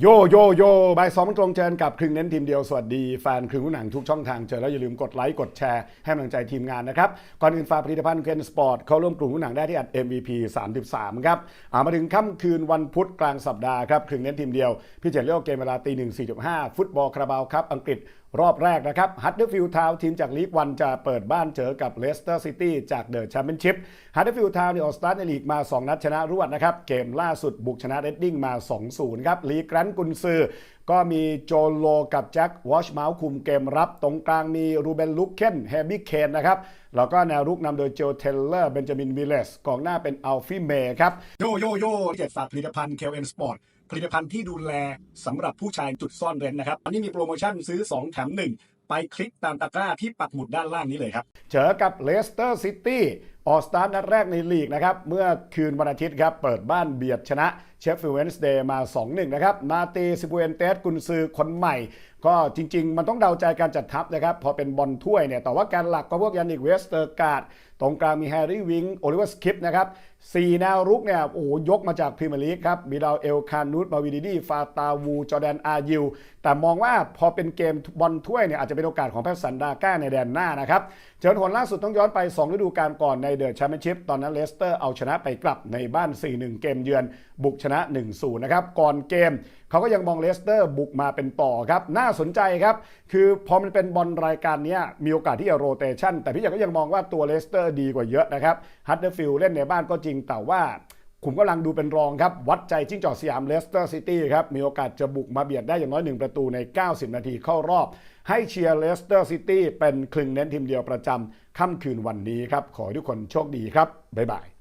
โยโยโยบายสองตรงเชิญกับครึ่งเน้นทีมเดียว สวัสดีแฟนครึ่งหนังทุกช่องทางเจอแล้วอย่าลืมกดไลค์กดแชร์ให้กำลังใจทีมงานนะครับ ก่อนอื่นฝากผลิตภัณฑ์เคนสปอร์ตเข้าร่วมกลุ่มหนังได้ที่อัด MVP 33 ครับอามาถึงค่ำคืนวันพุธกลางสัปดาห์ครับครึ่งเน้นทีมเดียว พี่เจนเลี้ยวเกมเวลาตีหนึ่งสี่จุดห้าฟุตบอลคาราบาวครับอังกฤษ รอบแรกนะครับฮัตเดอร์ฟิลด์ทาวทีมจากลีกวันจะเปิดบ้านเจอกับเลสเตอร์ซิตี้จากเดอะแชมเปี้ยนชิพฮัตเดอร์ฟิลด์ทาวเนี่ยออกสตาร์ทในลีกมา 2 นัดชนะรวดนะครับ เกมล่าสุดบุกชนะเรดดิ้งมา 2-0 ครับลีกรันกุนซือก็มีโจโลกับแจ็ควอชเมาส์คุมเกมรับ ตรงกลางมีรูเบนลุกเคนแฮบี้เคนนะครับ แล้วก็แนวรุกนำโดยโจเทเลอร์เบนจามินวิลเลสกองหน้าเป็นอัลฟี่เมย์ครับ โยโยโย่เจ็ดฝากผลิตภัณฑ์เคลเอ็นสปอร์ตผลิตภัณฑ์ที่ดูแลสำหรับผู้ชายจุดซ่อนเร้นนะครับอันนี้มีโปรโมชั่นซื้อ 2 แถม 1 ไปคลิกตามตะกร้าที่ปักหมุดด้านล่างนี้เลยครับ เจอกับเลสเตอร์ซิตี้ ออสตาร์นัดแรกในลีกนะครับเมื่อคืนวันอาทิตย์ครับเปิดบ้านเบียดชนะเชฟฟิลด์เวนส์เดย์มา 2-1 นะครับ มาตีซิบูเอนเตสกุนซือคนใหม่ ก็จริง ๆ มันต้องเดาใจการจัดทัพนะครับ พอเป็นบอลถ้วยเนี่ย แต่ว่าการหลักก็พวกยานิกเวสเตอร์การ์ดตรงกลางมีแฮร์รี่วิงโอลิเวอร์สคิปนะครับสี่แนวรุกเนี่ยโอ้โหยกมาจากพรีเมียร์ลีกครับมีดาวเอลคานูตมาวิดีดีฟาตาวูจอแดนอายิวแต่มองว่าพอเป็นเกมบอลถ้วยเนี่ยอาจจะเป็นโอกาสของแพทสันดาก้าในแดนหน้านะครับเจอผลล่าสุดต้องย้อนไป2ฤดูกาลก่อนในเดอะแชมเปี้ยนชิพตอนนั้นเลสเตอร์เอาชนะไปกลับในบ้าน 4-1 เกมเยือนบุกชนะ 1-0 นะครับ ก่อนเกมเขาก็ยังมองเลสเตอร์บุกมาเป็นต่อครับ น่าสนใจครับ คือพอมันเป็นบอลรายการนี้มีโอกาสที่จะโรเตชันแต่พี่ใหญ่ก็ยังมองว่าตัวเลสเตอร์ดีกว่าเยอะนะครับฮัตเดอร์ฟิลด์เล่นในบ้านก็จริงแต่ว่า ผมกำลังดูเป็นรองครับ วัดใจจิ้งจอกสยามเลสเตอร์ซิตี้ครับ มีโอกาสจะบุกมาเบียดได้อย่างน้อยหนึ่งประตูใน 90 นาทีเข้ารอบ ให้เชียร์เลสเตอร์ซิตี้เป็นคลึงเน้นทีมเดียวประจำค่ำคืนวันนี้ครับ ขอให้ทุกคนโชคดีครับ บ๊ายบาย